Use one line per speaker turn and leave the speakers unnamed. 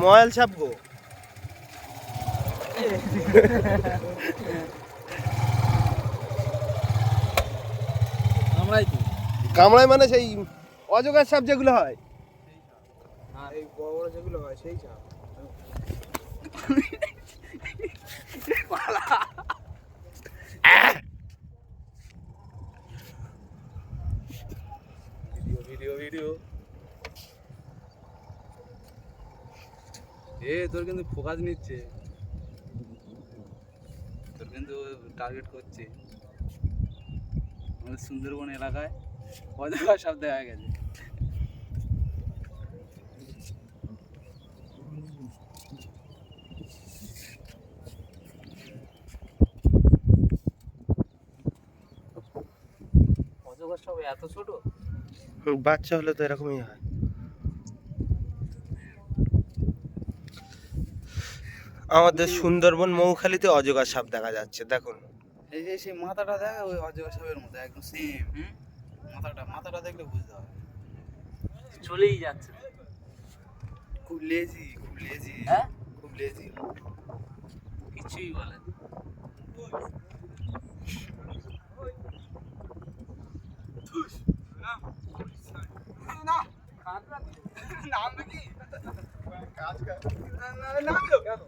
Mobile ছাপবো
আমরাই তো
কামড়ায় মানে সেই অজগার সাপ যেগুলো হয়।
এই বড় বড় যেগুলো হয় সেই চাপ ভিডিও ভিডিও। এ, তোর কিন্তু ফোকাস নিচ্ছে। তোর কিন্তু টার্গেট করছে। আমাদের সুন্দরবন এলাকায় অজাগা সব দেখা গেছে।
বাচ্চা হলে তো এরকমই হয়। আমাদের সুন্দরবন মৌখালিতে অজগর সাপ দেখা যাচ্ছে দেখুন।
এই যে সেই মাথাটা দেখ ওই অজগর সাপের মতো একদম সেম মাথাটা মাথাটা দেখলে বুঝতে হবে।
চলেই যাচ্ছে।
খুব লেজি খুব লেজি
হ্যাঁ?
খুব লেজি
কিছুই বলে না।
নাম কাজ কাজ নাম